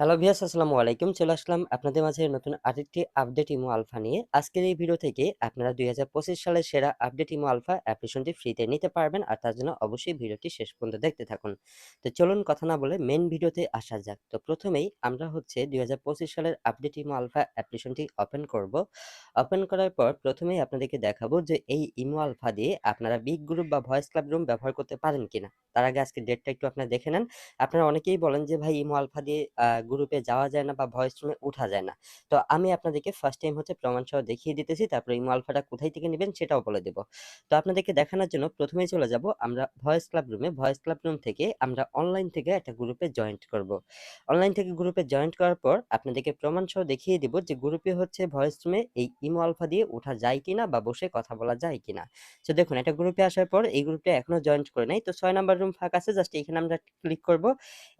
Hello viewers আসসালামু আলাইকুম। চলে আসলাম আপনাদের মাঝে নতুন আরেকটি আপডেট ইমো আলফা নিয়ে। আজকের এই ভিডিও থেকে আপনারা দুই হাজার পঁচিশ সালের সেরা আপডেট ইমো আলফা অ্যাপ্লিকেশনটি ফ্রিতে নিতে পারবেন আর তার জন্য অবশ্যই ভিডিওটি শেষ পর্যন্ত দেখতে থাকুন। তো চলুন কথা না বলে মেন ভিডিওতে আসা যাক। তো প্রথমেই আমরা হচ্ছে দুই হাজার পঁচিশ সালের আপডেট ইমো আলফা অ্যাপ্লিকেশনটি ওপেন করব। ওপেন করার পর প্রথমেই আপনাদেরকে দেখাবো যে এই ইমো আলফা দিয়ে আপনারা বিগ গ্রুপ বা ভয়েস ক্লাব রুম ব্যবহার করতে পারেন কিনা। তার আগে আজকে ডেটটা একটু আপনারা দেখে নেন। আপনারা অনেকেই বলেন যে ভাই ইমো আলফা দিয়ে গ্রুপে যাওয়া যায় না বা ভয়েস রুমে উঠা যায় না। তো আমি আপনাদেরকে ফার্স্ট টাইম হচ্ছে প্রমাণ সহ দেখিয়ে দিতেছি, তারপর ইমো আলফাটা কোথায় থেকে নেবেন সেটাও বলে দেব। তো আপনাদেরকে দেখানোর জন্য প্রথমেই চলে যাব, আমরা ভয়েস ক্লাব রুমে ভয়েস ক্লাব রুম থেকে আমরা অনলাইন থেকে একটা গ্রুপে জয়েন্ট করব। অনলাইন থেকে গ্রুপে জয়েন্ট করার পর আপনাদেরকে প্রমাণ সহ দেখিয়ে দিব যে গ্রুপে হচ্ছে ভয়েস রুমে এই ইমো আলফা দিয়ে ওঠা যায় কিনা বা বসে কথা বলা যায় কিনা। তো দেখুন, একটা গ্রুপে আসার পর এই গ্রুপটা এখনও জয়েন্ট করে নাই। তো ছয় নাম্বার রুম ফাঁকা আছে জাস্ট এখানে আমরা ক্লিক করব।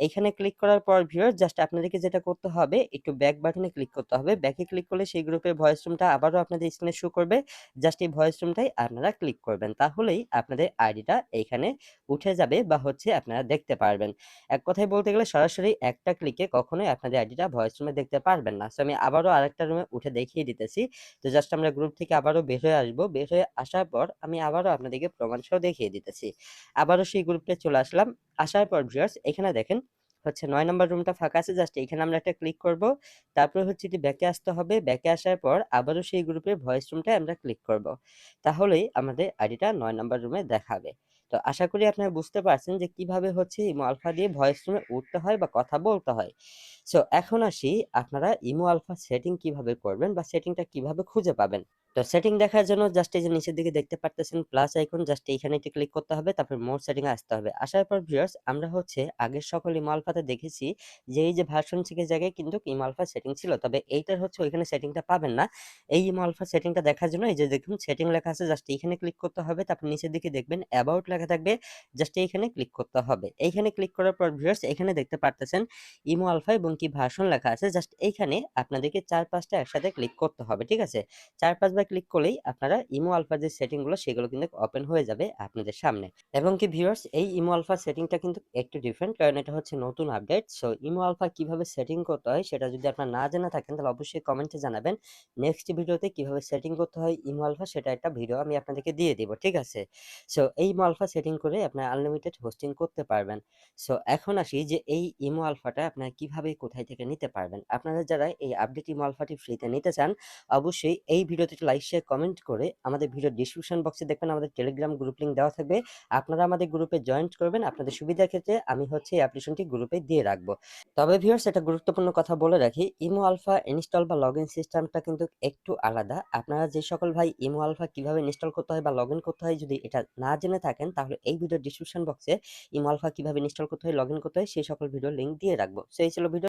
এখানে ক্লিক করার পর ভিউয়ার জাস্ট আপনাদেরকে যেটা করতে হবে, একটু ব্যাক বাটনে ক্লিক করতে হবে। ব্যাকে ক্লিক করলে সেই গ্রুপের ভয়েস রুমটা আবারও আপনাদের স্ক্রিনে শো করবে। জাস্ট এই ভয়েস রুমটাই আপনারা ক্লিক করবেন। তাহলেই আপনাদের আইডিটা এইখানে উঠে যাবে বা হচ্ছে আপনারা দেখতে পারবেন। এক কথায় বলতে গেলে সরাসরি একটা ক্লিকে কখনোই আপনাদের আইডিটা ভয়েস রুমে দেখতে পারবেন না। সো আমি আবারও আরেকটা রুমে উঠে দেখিয়ে দিতেছি। তো জাস্ট আমরা গ্রুপ থেকে আবারও বের হয়ে আসব। বের হয়ে আসার পর আমি আবারও আপনাদেরকে প্রমাণ সহ দেখিয়ে দিতেছি। আবারও সেই গ্রুপটা চলে আসলাম। আসার পর ভিউয়ার্স এখানে দেখেন হচ্ছে নয় নম্বর রুমটা ফাঁকা আছে জাস্ট এখানে আমরা একটা ক্লিক করব। তারপর হচ্ছে এটি ব্যাকে আসতে হবে। ব্যাকে আসার পর আবারও সেই গ্রুপের ভয়েস রুমটা আমরা ক্লিক করব। তাহলেই আমাদের আইডিটা নয় নম্বর রুমে দেখাবে। তো আশা করি আপনারা বুঝতে পারছেন যে কীভাবে হচ্ছে ইমো আলফা দিয়ে ভয়েস রুমে উঠতে হয় বা কথা বলতে হয়। সো এখন আসি আপনারা ইমো আলফা সেটিং কীভাবে করবেন বা সেটিংটা কীভাবে খুঁজে পাবেন। তো সেটিং দেখার জন্য জাস্ট এই যে নিচের দিকে দেখতে পারতেছেন প্লাস আইকন জাস্ট এইখানে একটু ক্লিক করতে হবে, তারপর মোর সেটিং আসতে হবে। আসার পর ভিউয়ার্স আমরা হচ্ছে আগের সকল ইমো আলফাতে দেখেছি যে এই যে ভার্সন থেকে জায়গায় কিন্তু ইমো আলফা সেটিং ছিল। তবে এইটার হচ্ছে ওইখানে সেটিংটা পাবেন না। এই ইমো আলফা সেটিংটা দেখার জন্য এই যে দেখুন সেটিং লেখা আছে, জাস্ট এইখানে ক্লিক করতে হবে, তারপর নিচের দিকে দেখবেন অ্যাবাউট লেখা থাকবে, জাস্ট এইখানে ক্লিক করতে হবে। এইখানে ক্লিক করার পর ভিউয়ার্স এখানে দেখতে পারতেছেন ইমো আলফা এবং কি ভার্সন লেখা আছে, জাস্ট এইখানে আপনাদেরকে চার পাঁচটা একসাথে ক্লিক করতে হবে, ঠিক আছে? চার পাঁচবার ক্লিক করলেই আপনারা ইমো আলফার যে সেটিংগুলো, সেগুলো কিন্তু ওপেন হয়ে যাবে আপনাদের সামনে। এবং কি ভিউয়ার্স, এই ইমো আলফা সেটিংটা কিন্তু একটু ডিফারেন্ট, কারণ এটা হচ্ছে নতুন আপডেট। সো, ইমো আলফা কীভাবে সেটিং করতে হয়, সেটা যদি আপনারা না জেনে থাকেন, তাহলে অবশ্যই কমেন্টে জানাবেন। নেক্সট ভিডিওতে কীভাবে সেটিং করতে হয় ইমো আলফা, সেটা একটা ভিডিও আমি আপনাদেরকে দিয়ে দিব, ঠিক আছে? সো, এই ইমো আলফা সেটিং করে আপনারা আনলিমিটেড হোস্টিং করতে পারবেন। সো, এখন আসি যে এই ইমো আলফাটা আপনারা কীভাবে কোথায় থেকে নিতে পারবেন। আপনারা যারা এই আপডেট ইমো আলফাটি ফ্রিতে নিতে চান, অবশ্যই এই ভিডিওতে লাইক শেয়ার কমেন্ট করে আমাদের ভিডিও ডিসক্রিপশন বক্সে দেখবেন আমাদের টেলিগ্রাম গ্রুপ লিঙ্ক দেওয়া থাকবে। আপনারা আমাদের গ্রুপে জয়েন্ট করবেন। আপনাদের সুবিধার ক্ষেত্রে আমি হচ্ছে এই অ্যাপ্লিকেশনটি গ্রুপে দিয়ে রাখব। তবে ভিউয়ার্স একটা গুরুত্বপূর্ণ কথা বলে রাখি, ইমো আলফা ইনস্টল বা লগ ইন সিস্টেমটা কিন্তু একটু আলাদা। আপনারা যে সকল ভাই ইমো আলফা কীভাবে ইনস্টল করতে হয় বা লগ ইন করতে হয় যদি এটা না জেনে থাকেন, তাহলে এই ভিডিও ডিসক্রিপশন বক্সে ইমো আলফা কীভাবে ইনস্টল করতে হয় লগ ইন করতে হয়, সেই সকল ভিডিও লিঙ্ক দিয়ে রাখব। সেই ছিল ভিডিও